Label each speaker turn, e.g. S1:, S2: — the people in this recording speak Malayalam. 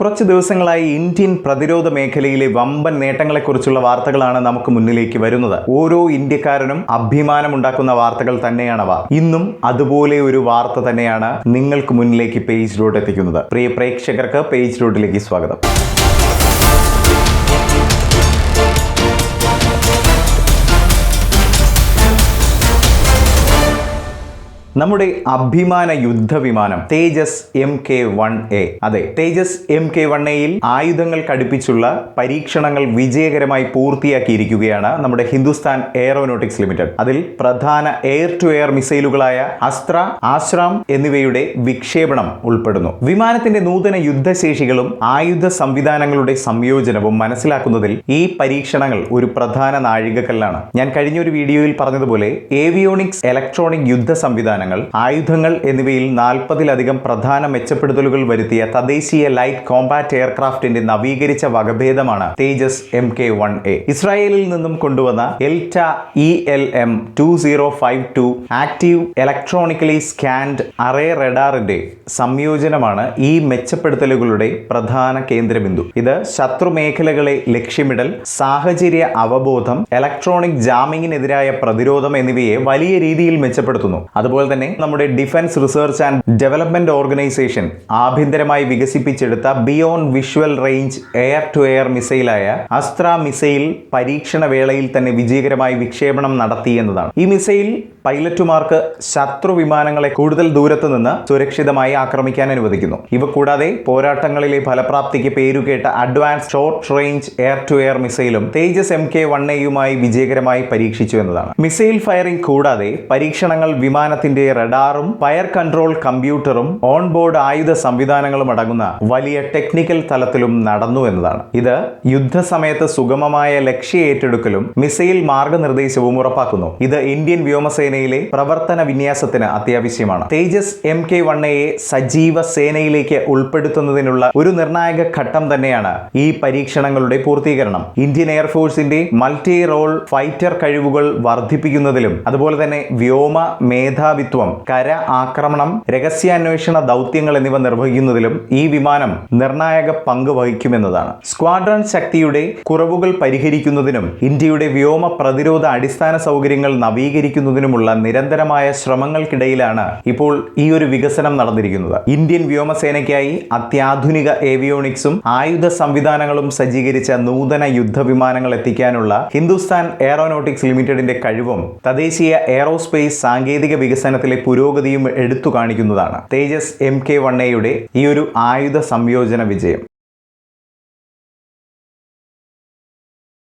S1: കുറച്ച് ദിവസങ്ങളായി ഇന്ത്യൻ പ്രതിരോധ മേഖലയിലെ വമ്പൻ നേട്ടങ്ങളെക്കുറിച്ചുള്ള വാർത്തകളാണ് നമുക്ക് മുന്നിലേക്ക് വരുന്നത്. ഓരോ ഇന്ത്യക്കാരനും അഭിമാനമുണ്ടാക്കുന്ന വാർത്തകൾ തന്നെയാണവ. ഇന്നും അതുപോലെ ഒരു വാർത്ത തന്നെയാണ് നിങ്ങൾക്ക് മുന്നിലേക്ക് പേജ് റോഡ് എത്തിക്കുന്നത്. പ്രിയ പ്രേക്ഷകർക്ക് പേജ് റോഡിലേക്ക് സ്വാഗതം. നമ്മുടെ അഭിമാന യുദ്ധവിമാനം Tejas M K one A. അതെ തേജസ് എം കെ വൺ എയിൽ ആയുധങ്ങൾ കടുപ്പിച്ചുള്ള പരീക്ഷണങ്ങൾ വിജയകരമായി പൂർത്തിയാക്കിയിരിക്കുകയാണ് നമ്മുടെ ഹിന്ദുസ്ഥാൻ എയറോനോട്ടിക്സ് ലിമിറ്റഡ് അതിൽ പ്രധാന എയർ ടു എയർ മിസൈലുകളായ അസ്ത്ര ആശ്രാം എന്നിവയുടെ വിക്ഷേപണം ഉൾപ്പെടുന്നു. വിമാനത്തിന്റെ നൂതന യുദ്ധശേഷികളും ആയുധ സംവിധാനങ്ങളുടെ സംയോജനവും മനസ്സിലാക്കുന്നതിൽ ഈ പരീക്ഷണങ്ങൾ ഒരു പ്രധാന നാഴികക്കല്ലാണ്. ഞാൻ കഴിഞ്ഞൊരു വീഡിയോയിൽ പറഞ്ഞതുപോലെ ഏവിയോണിക്സ് ഇലക്ട്രോണിക് യുദ്ധ സംവിധാനങ്ങൾ ആയുധങ്ങൾ എന്നിവയിൽ നാൽപ്പതിലധികം പ്രധാന മെച്ചപ്പെടുത്തലുകൾ വരുത്തിയ തദ്ദേശീയ ലൈറ്റ് കോമ്പാറ്റ് എയർക്രാഫ്റ്റിന്റെ നവീകരിച്ച വകഭേദമാണ് Tejas M K one A ഇസ്രായേലിൽ നിന്നും കൊണ്ടുവന്ന Elta E L M two zero five two active electronically scanned array റഡാറിന്റെ സംയോജനമാണ് ഈ മെച്ചപ്പെടുത്തലുകളുടെ പ്രധാന കേന്ദ്രബിന്ദു. ഇത് ശത്രു മേഖലകളെ ലക്ഷ്യമിടൽ സാഹചര്യ അവബോധം ഇലക്ട്രോണിക് ജാമിങ്ങിനെതിരായ പ്രതിരോധം എന്നിവയെ വലിയ രീതിയിൽ മെച്ചപ്പെടുത്തുന്നു. അതുപോലെ തന്നെ നമ്മുടെ defence research and development organisation ആഭ്യന്തരമായി വികസിപ്പിച്ചെടുത്ത beyond visual range air to air മിസൈലായ Astra missile പരീക്ഷണ വേളയിൽ തന്നെ വിജയകരമായി വിക്ഷേപണം നടത്തി എന്നതാണ്. ഈ മിസൈൽ പൈലറ്റുമാർക്ക് ശത്രു വിമാനങ്ങളെ കൂടുതൽ ദൂരത്ത് നിന്ന് സുരക്ഷിതമായി ആക്രമിക്കാൻ അനുവദിക്കുന്നു. ഇവ കൂടാതെ പോരാട്ടങ്ങളിലെ ഫലപ്രാപ്തിക്ക് പേരുകേട്ട advance short range air to air മിസൈലും Tejas M K one എയുമായി വിജയകരമായി പരീക്ഷിച്ചു എന്നതാണ്. മിസൈൽ ഫയറിംഗ് കൂടാതെ പരീക്ഷണങ്ങൾ വിമാനത്തിന്റെ റഡാറും ഫയർ കൺട്രോൾ കമ്പ്യൂട്ടറും ഓൺ ബോർഡ് ആയുധ സംവിധാനങ്ങളും അടങ്ങുന്ന വലിയ ടെക്നിക്കൽ തലത്തിലും നടന്നു എന്നതാണ്. ഇത് യുദ്ധസമയത്ത് സുഗമമായ ലക്ഷ്യ ഏറ്റെടുക്കലും മിസൈൽ മാർഗനിർദ്ദേശവും ഉറപ്പാക്കുന്നു. ഇത് ഇന്ത്യൻ വ്യോമസേനയിലെ പ്രവർത്തന വിന്യാസത്തിന് അത്യാവശ്യമാണ്. തേജസ് എം കെ എ സജീവ സേനയിലേക്ക് ഉൾപ്പെടുത്തുന്നതിനുള്ള ഒരു നിർണായക ഘട്ടം തന്നെയാണ് ഈ പരീക്ഷണങ്ങളുടെ പൂർത്തീകരണം. ഇന്ത്യൻ എയർഫോഴ്സിന്റെ മൾട്ടി റോൾ ഫൈറ്റർ കഴിവുകൾ വർദ്ധിപ്പിക്കുന്നതിലും അതുപോലെ തന്നെ വ്യോമ മേധാവിത്വം കര ആക്രമണം രഹസ്യാന്വേഷണ ദൗത്യങ്ങൾ എന്നിവ നിർവഹിക്കുന്നതിലും ഈ വിമാനം നിർണായക പങ്ക് വഹിക്കുമെന്നതാണ്. സ്ക്വാഡ്രൺ ശക്തിയുടെ കുറവുകൾ പരിഹരിക്കുന്നതിനും ഇന്ത്യയുടെ വ്യോമ പ്രതിരോധ അടിസ്ഥാന സൗകര്യങ്ങൾ നവീകരിക്കുന്നതിനുമുള്ള നിരന്തരമായ ശ്രമങ്ങൾക്കിടയിലാണ് ഇപ്പോൾ ഈ ഒരു വികസനം നടന്നിരിക്കുന്നത്. ഇന്ത്യൻ വ്യോമസേനയ്ക്കായി അത്യാധുനിക ഏവിയോണിക്സും ആയുധ സംവിധാനങ്ങളും സജ്ജീകരിച്ച നൂതന യുദ്ധവിമാനങ്ങൾ എത്തിക്കാനുള്ള ഹിന്ദുസ്ഥാൻ എയറോനോട്ടിക്സ് ലിമിറ്റഡിന്റെ കഴിവും തദ്ദേശീയ എയറോസ്പേസ് സാങ്കേതിക വികസനത്തിലെ പുരോഗതിയും എടുത്തു കാണിക്കുന്നതാണ്. തേജസ് എം കെ വൺ എയുടെ ഈ ഒരു ആയുധ സംയോജന വിജയം.